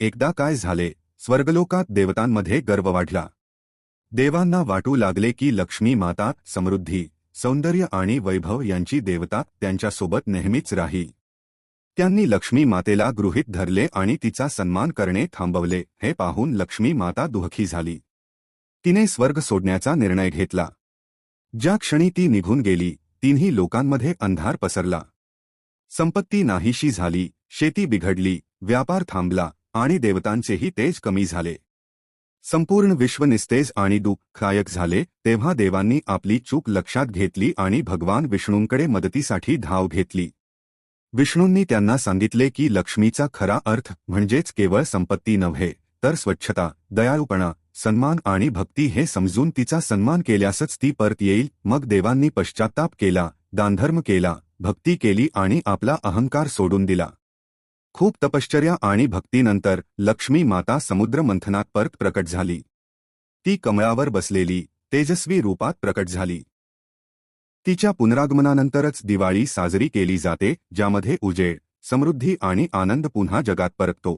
एकदा काय झाले स्वर्गलोकात देवतांमध्ये गर्व वाढला. देवांना वाटू लागले की लक्ष्मी माता समृद्धी सौंदर्य आणि वैभव यांची देवता त्यांच्यासोबत नेहमीच राही. त्यांनी लक्ष्मी मातेला गृहीत धरले आणि तिचा सन्मान करणे थांबवले हे पाहून लक्ष्मी माता दुःखी झाली. तिने स्वर्ग सोडण्याचा निर्णय घेतला. ज्या क्षणी ती निघून गेली तिन्ही लोकांमध्ये अंधार पसरला. संपत्ती नाहीशी झाली शेती बिघडली व्यापार थांबला आणि देवतांचेही तेज कमी झाले. संपूर्ण विश्व निस्तेज आणि दुःखदायक झाले तेव्हा देवांनी आपली चूक लक्षात घेतली आणि भगवान विष्णूंकडे मदतीसाठी धाव घेतली. विष्णूंनी त्यांना सांगितले की लक्ष्मीचा खरा अर्थ म्हणजेच केवळ संपत्ती नव्हे तर स्वच्छता दयाळूपणा सन्मान आणि भक्ती हे समजून तिचा सन्मान केल्यासच ती परत येईल. मग देवांनी पश्चाताप केला दानधर्म केला भक्ती केली आणि आपला अहंकार सोडून दिला. खूप तपश्चर्या आणि भक्तीनंतर लक्ष्मी माता समुद्र मंथनात परत प्रकट झाली. ती कमळावर बसलेली तेजस्वी रूपात प्रकट झाली. तिच्या पुनरागमनानंतरच दिवाळी साजरी केली जाते ज्यामध्ये उजेड समृद्धी आणि आनंद पुन्हा जगात परततो.